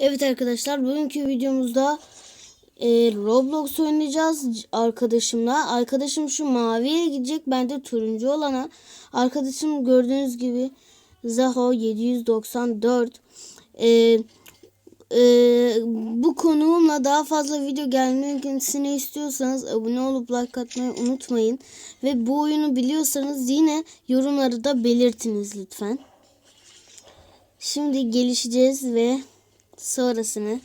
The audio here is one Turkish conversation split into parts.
Evet arkadaşlar bugünkü videomuzda e, Roblox oynayacağız arkadaşımla. Arkadaşım şu maviye gidecek ben de turuncu olana. Arkadaşım gördüğünüz gibi Zaho 794. E, e, bu konuğumla daha fazla video gelmesini istiyorsanız abone olup like atmayı unutmayın. Ve bu oyunu biliyorsanız yine yorumları da belirtiniz lütfen. Şimdi gelişeceğiz ve sonrasını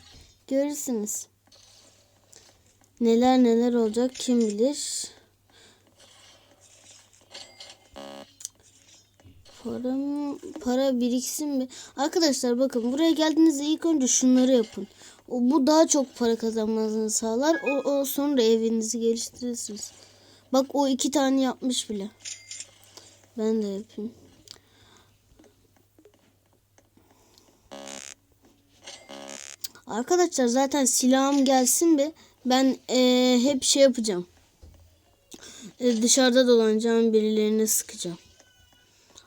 görürsünüz. Neler neler olacak kim bilir. Para mı? Para biriksin mi? Arkadaşlar bakın buraya geldiğinizde ilk önce şunları yapın. O, bu daha çok para kazanmanızı sağlar. O, o sonra evinizi geliştirirsiniz. Bak o iki tane yapmış bile. Ben de yapayım. Arkadaşlar zaten silahım gelsin be. Ben eee, hep şey yapacağım. E, dışarıda dolanacağım birilerine sıkacağım.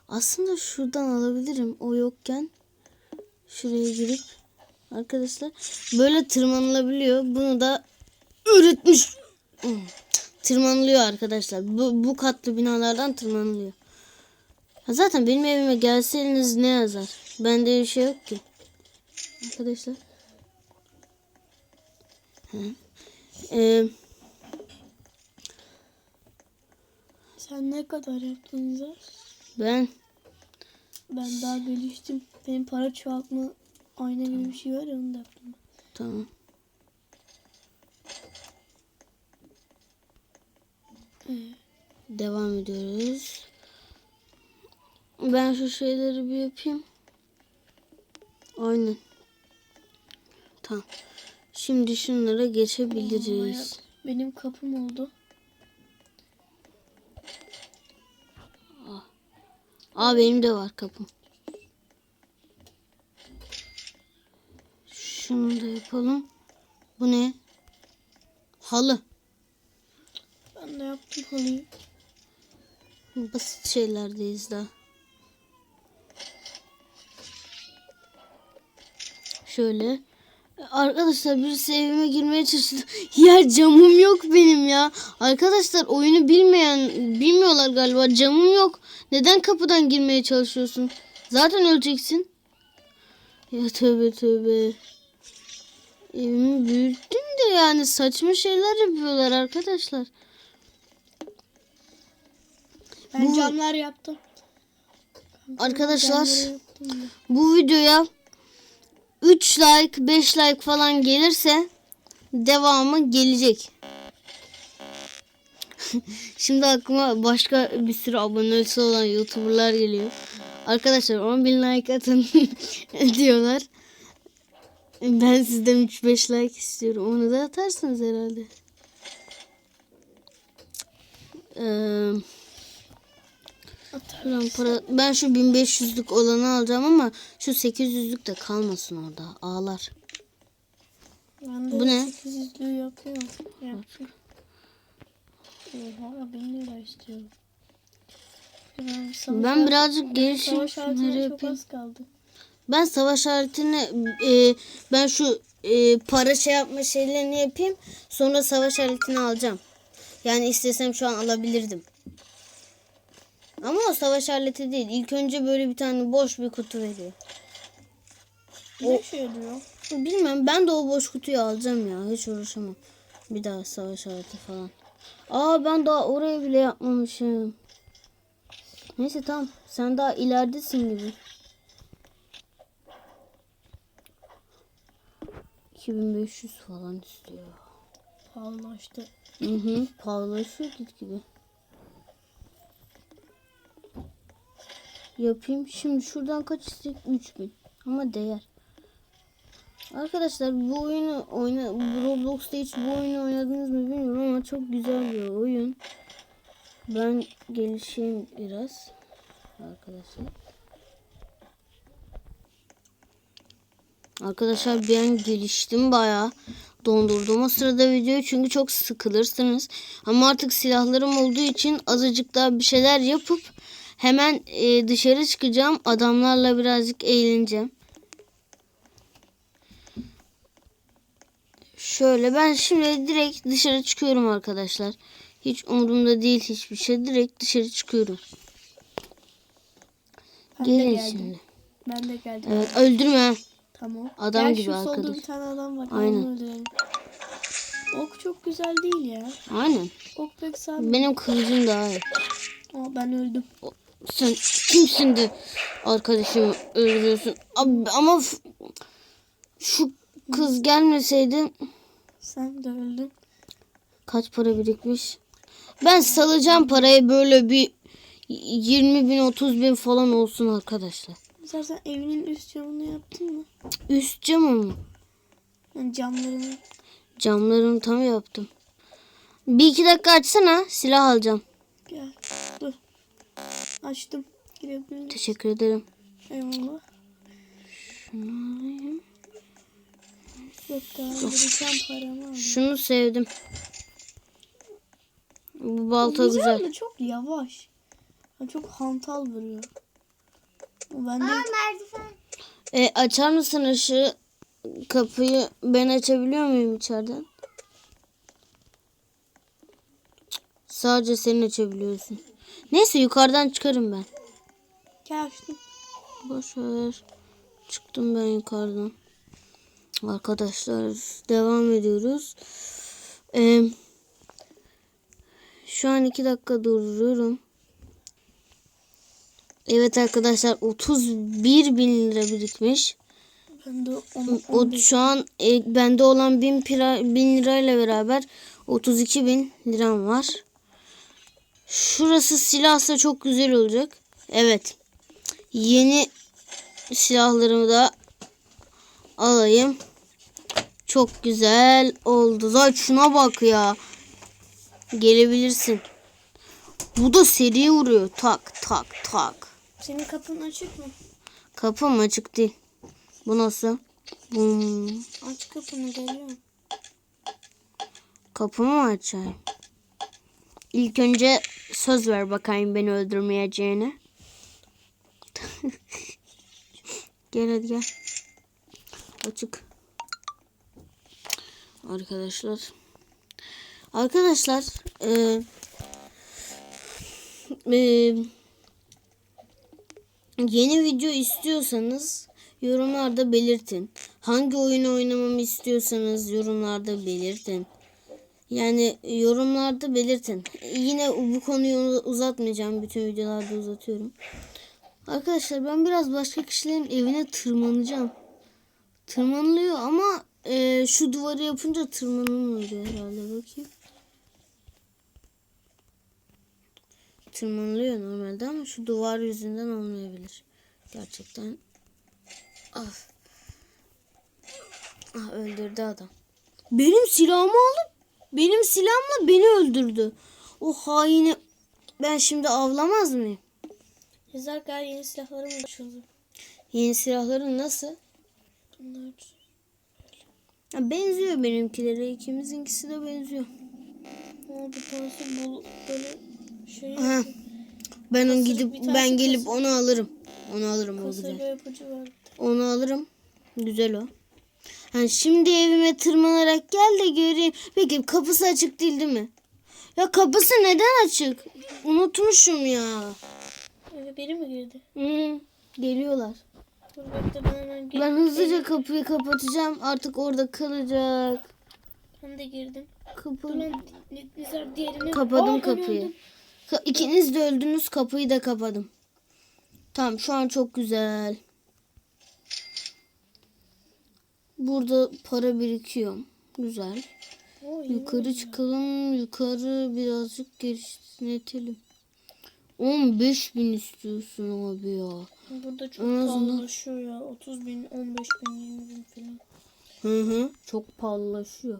Aslında şuradan alabilirim o yokken. Şuraya girip arkadaşlar böyle tırmanılabiliyor. Bunu da üretmiş. Tırmanılıyor arkadaşlar. Bu, bu katlı binalardan tırmanılıyor. Zaten benim evime gelseniz ne yazar? Bende bir şey yok ki. Arkadaşlar. Ee, Sen ne kadar yaptın Zar? ben Ben daha geliştim. Benim para çoğaltma ayna gibi bir şey var ya onu da yaptım. ben. tamam. Devam ediyoruz. Ben şu şeyleri bir yapayım. Aynen. Tamam. Şimdi şunlara geçebiliriz. Benim kapım oldu. Aa benim de var kapım. Şunu da yapalım. Bu ne? Halı. Ben de yaptım halıyı. Basit şeylerdeyiz daha. Şöyle. Arkadaşlar birisi evime girmeye çalıştı. Ya camım yok benim ya. Arkadaşlar oyunu bilmeyen bilmiyorlar galiba. Camım yok. Neden kapıdan girmeye çalışıyorsun? Zaten öleceksin. Ya tövbe tövbe. Evimi büyüttüm de yani saçma şeyler yapıyorlar arkadaşlar. Ben Bu- camlar yaptım. Arkadaşlar Camları yaptım bu videoya 3 like 5 like falan gelirse devamı gelecek. Şimdi aklıma başka bir sürü abonesi olan youtuberlar geliyor. Arkadaşlar 10.000 like atın diyorlar. Ben sizden 3-5 like istiyorum. Onu da atarsınız herhalde. Eee. Şuradan para, ben şu 1500'lük olanı alacağım ama şu 800'lük de kalmasın orada. Ağlar. Ben de Bu ne? 800'lüğü yapıyorum. Yaptım. Oha 1000 lira istiyorum. Ben, savaş Ben birazcık gelişim şunları yapayım. kaldı. Ben savaş aletini e, ben şu e, para şey yapma şeylerini yapayım. Sonra savaş aletini alacağım. Yani istesem şu an alabilirdim. Ama o savaş aleti değil. İlk önce böyle bir tane boş bir kutu veriyor. Ne şey diyor? Bilmem ben de o boş kutuyu alacağım ya. Hiç uğraşamam. Bir daha savaş aleti falan. Aa ben daha oraya bile yapmamışım. Neyse tamam. Sen daha ileridesin gibi. 2500 falan istiyor. Pahalılaştı. Hı hı. Pahalılaşıyor gitgide. Yapayım. Şimdi şuradan kaç istek? 3000. Ama değer. Arkadaşlar bu oyunu oyna Roblox'ta hiç bu oyunu oynadınız mı bilmiyorum ama çok güzel bir oyun. Ben gelişeyim biraz arkadaşlar. Arkadaşlar ben geliştim bayağı. Dondurdum o sırada videoyu çünkü çok sıkılırsınız. Ama artık silahlarım olduğu için azıcık daha bir şeyler yapıp hemen e, dışarı çıkacağım. Adamlarla birazcık eğleneceğim. Şöyle ben şimdi direkt dışarı çıkıyorum arkadaşlar. Hiç umurumda değil hiçbir şey. Direkt dışarı çıkıyorum. Ben de Gelin geldim. şimdi. Ben de geldim. Evet öldürme. Tamam. Adam Gel gibi şu solda arkadaş. bir tane adam var. Aynen. Onu öldürelim. Ok çok güzel değil ya. Aynen. Ok pek sağ Benim kılıcım daha iyi. Aa, ben öldüm. Sen kimsin de arkadaşımı öldürüyorsun? Abi, ama şu kız gelmeseydi Sen de öldün. kaç para birikmiş? Ben salacağım parayı böyle bir 20 bin 30 bin falan olsun arkadaşlar. Mesela sen evinin üst camını yaptın mı? Üst camı mı? Yani camlarını. Camlarımı tam yaptım. Bir iki dakika açsana silah alacağım. Gel. Açtım. Girebilirim. Teşekkür ederim. Eyvallah. Şunu alayım. Yok daha birikten paramı aldım. Şunu sevdim. Bu balta güzel. güzel. de çok yavaş. Çok hantal vuruyor. O bende E, açar mısın ışığı? Kapıyı ben açabiliyor muyum içeriden? Sadece sen açabiliyorsun. Neyse yukarıdan çıkarım ben. Gel açtım. Boş ver. Çıktım ben yukarıdan. Arkadaşlar devam ediyoruz. Ee, şu an iki dakika durduruyorum. Evet arkadaşlar 31 bin lira birikmiş. Ben de onu, O şu an e, bende olan 1000 pira, 1000 lirayla beraber 32 bin liram var. Şurası silahsa çok güzel olacak. Evet. Yeni silahlarımı da alayım. Çok güzel oldu. Zaten şuna bak ya. Gelebilirsin. Bu da seri vuruyor. Tak tak tak. Senin kapın açık mı? Kapım açık değil. Bu nasıl? Bum. Aç kapını geliyorum. Kapımı mı açayım? İlk önce söz ver bakayım beni öldürmeyeceğine. gel hadi gel. Açık. Arkadaşlar. Arkadaşlar. eee eee, yeni video istiyorsanız yorumlarda belirtin. Hangi oyunu oynamamı istiyorsanız yorumlarda belirtin. Yani yorumlarda belirtin. Yine bu konuyu uzatmayacağım. Bütün videolarda uzatıyorum. Arkadaşlar ben biraz başka kişilerin evine tırmanacağım. Tırmanılıyor ama e, şu duvarı yapınca tırmanılmıyor herhalde. Bakayım. Tırmanılıyor normalde ama şu duvar yüzünden olmayabilir. Gerçekten. Ah. Ah öldürdü adam. Benim silahımı alıp benim silahımla beni öldürdü. O haini ben şimdi avlamaz mıyım? Yazar gel yeni silahlarım açıldı. Yeni silahların nasıl? Bunlar Ya benziyor benimkilere. İkimizinkisi de benziyor. Bir tanesi bu böyle şey Ha. Ben onu Kasır- gidip ben gelip kasır- onu alırım. Onu alırım o kasırga güzel. Onu alırım. Güzel o. Ha, şimdi evime tırmanarak gel de göreyim. Peki kapısı açık değil değil mi? Ya kapısı neden açık? Unutmuşum ya. Eve biri mi girdi? Hı, geliyorlar. Dur bekle ben hemen gel. Ben hızlıca kapıyı kapatacağım. Artık orada kalacak. Ben de girdim. Kapı. Dur lan Ne- Nizar diğerini. Kapadım Aa, ben kapıyı. öldüm. Ka- İkiniz de öldünüz. Kapıyı da kapadım. Tamam şu an çok güzel. Burada para birikiyor. Güzel. İyi Yukarı çıkalım. Yukarı birazcık genişletelim. 15 bin istiyorsun abi ya. Burada çok En pahalılaşıyor ya. 30 bin, 15 bin, 20 bin falan. Hı hı. Çok pahalılaşıyor.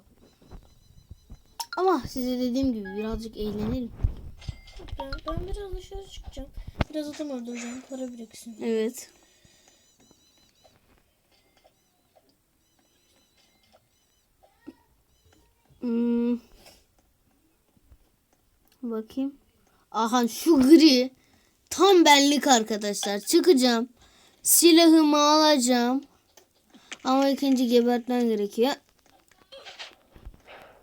Ama size dediğim gibi birazcık eğlenelim. Ben, ben biraz dışarı çıkacağım. Biraz adam öldüreceğim. Para biriksin. Evet. Hmm. Bakayım. Aha şu gri. Tam benlik arkadaşlar. Çıkacağım. Silahımı alacağım. Ama ikinci gebertmem gerekiyor.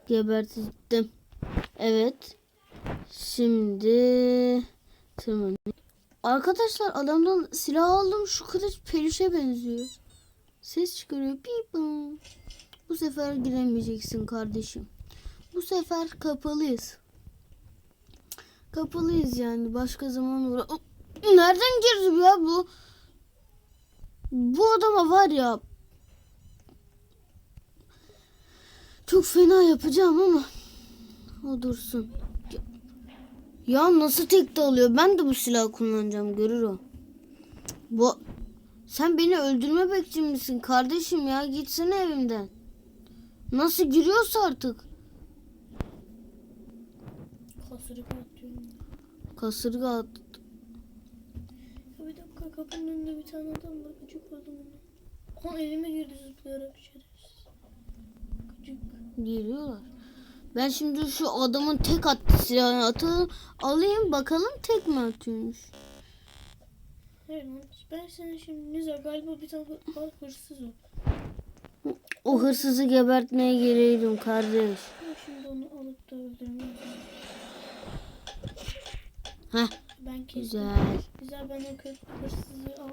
Geberttim. Evet. Şimdi tırmanayım. Arkadaşlar adamdan silah aldım. Şu kılıç peluşe benziyor. Ses çıkarıyor. Pip. Bu sefer giremeyeceksin kardeşim. Bu sefer kapalıyız. Kapalıyız yani. Başka zaman uğra... Nereden girdi ya bu? Bu adama var ya çok fena yapacağım ama o dursun. Ya nasıl tek de alıyor? Ben de bu silahı kullanacağım. Görür o. Bu sen beni öldürme bekçi misin kardeşim ya? Gitsene evimden. Nasıl giriyorsa artık. Kasırga atıyorum. Kasırga at. Ya bir dakika kapının önünde bir tane adam var. Gıcık oldum ona. Aha elime girdi zıplayarak şerefsiz. Gıcık. Giriyorlar. Ben şimdi şu adamın tek attı silahını atalım. Alayım bakalım tek mi atıyormuş. Hayır ben sana şimdi Nizar galiba bir tane var hırsız o. O hırsızı gebertmeye geleydim kardeş. Ben şimdi onu alıp da öldürmem. Heh Ben kestim. güzel. Güzel ben o hırsızı al.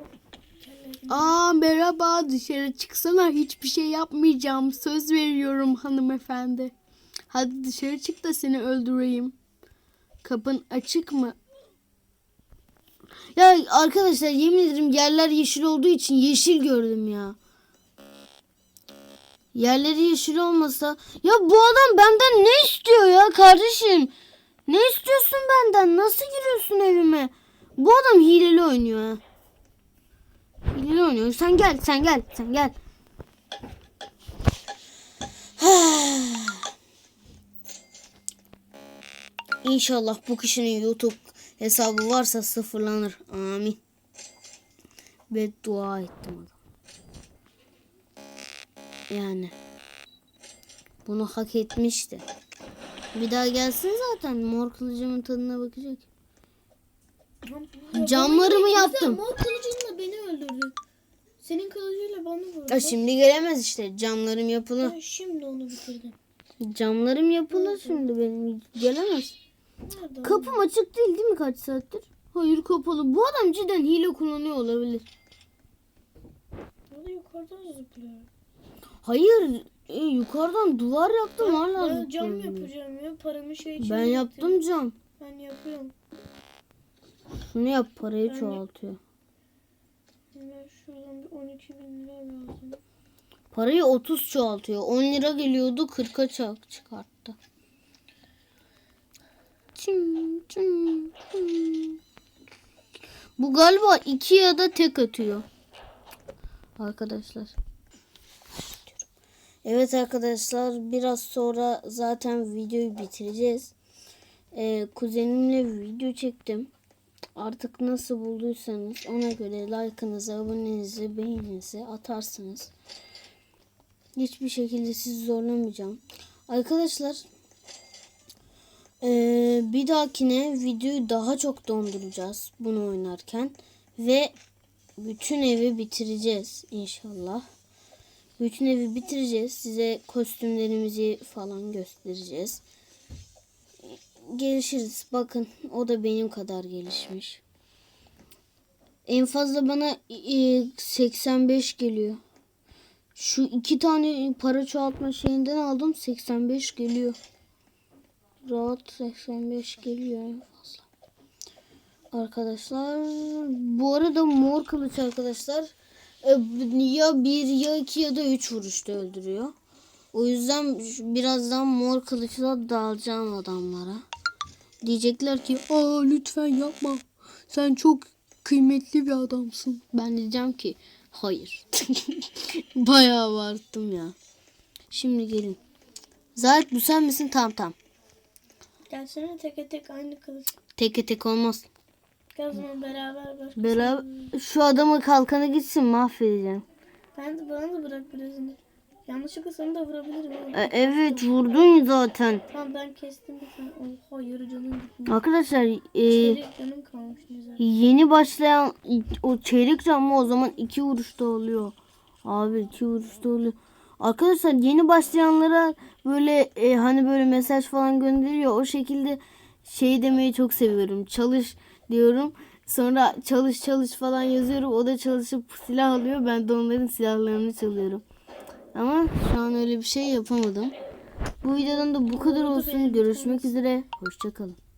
Aa merhaba dışarı çıksana hiçbir şey yapmayacağım söz veriyorum hanımefendi. Hadi dışarı çık da seni öldüreyim. Kapın açık mı? Ya arkadaşlar yemin ederim yerler yeşil olduğu için yeşil gördüm ya. Yerleri yeşil olmasa ya bu adam benden ne istiyor ya kardeşim? Ne istiyorsun benden? Nasıl giriyorsun evime? Bu adam hileli oynuyor. Hileli oynuyor. Sen gel, sen gel, sen gel. İnşallah bu kişinin YouTube hesabı varsa sıfırlanır. Amin. Beddua ettim adam. Yani. Bunu hak etmişti. Bir daha gelsin zaten. Mor kılıcımın tadına bakacak. Camlarımı yaptım. Mor kılıcınla beni öldürdü. Senin kılıcıyla bana vurdu. Ya şimdi gelemez işte. Camlarım yapılı. Ben şimdi onu bitirdim. Camlarım yapılı şimdi benim. Gelemez. Nerede? Kapım açık değil değil mi kaç saattir? Hayır kapalı. Bu adam cidden hile kullanıyor olabilir. Burada yukarıdan zıplıyor. Hayır. E, yukarıdan duvar yaptım hala. Ben cam yapacağım ya. Paramı şey için. Ben yaptım cam. Ben yapıyorum. Şunu yap parayı Ben- çoğaltıyor. Ben şuradan bir 12 bin lira lazım. Parayı 30 çoğaltıyor. 10 lira geliyordu 40'a çak- çıkarttı. Çın, çın, çın. Bu galiba 2 ya da tek atıyor. Arkadaşlar. Evet arkadaşlar biraz sonra zaten videoyu bitireceğiz. Ee, kuzenimle video çektim. Artık nasıl bulduysanız ona göre like'ınızı, abonenizi, beğeninizi atarsınız. Hiçbir şekilde sizi zorlamayacağım. Arkadaşlar eee, bir dahakine videoyu daha çok donduracağız bunu oynarken. Ve bütün evi bitireceğiz inşallah. Bütün evi bitireceğiz. Size kostümlerimizi falan göstereceğiz. Gelişiriz. Bakın o da benim kadar gelişmiş. En fazla bana e, 85 geliyor. Şu iki tane para çoğaltma şeyinden aldım 85 geliyor. Rahat 85 geliyor en fazla. Arkadaşlar bu arada mor kılıç arkadaşlar e, ya bir ya iki ya da üç vuruşta öldürüyor. O yüzden birazdan mor kılıçla dalacağım adamlara. Diyecekler ki Aa lütfen yapma. Sen çok kıymetli bir adamsın. Ben diyeceğim ki hayır. Bayağı abarttım ya. Şimdi gelin. Zahit bu sen misin? Tamam tamam. Gelsene tek tek aynı kılıç. Tek tek olmaz. Zaman beraber bak. Beraber şu adamın kalkanı gitsin mahvedeceğim. Ben de bana da bırak birazını. Yanlışlıkla sana da vurabilirim. E, evet vurdun zaten. Tamam ben kestim. Oha yarı canım gitmiş. Arkadaşlar e, canım kalmış yeni başlayan o çeyrek camı o zaman iki vuruşta oluyor. Abi iki vuruşta oluyor. Arkadaşlar yeni başlayanlara böyle e, hani böyle mesaj falan gönderiyor. O şekilde şey demeyi çok seviyorum. Çalış diyorum. Sonra çalış çalış falan yazıyorum. O da çalışıp silah alıyor. Ben de onların silahlarını çalıyorum. Ama şu an öyle bir şey yapamadım. Bu videodan da bu kadar olsun. Görüşmek üzere. Hoşçakalın.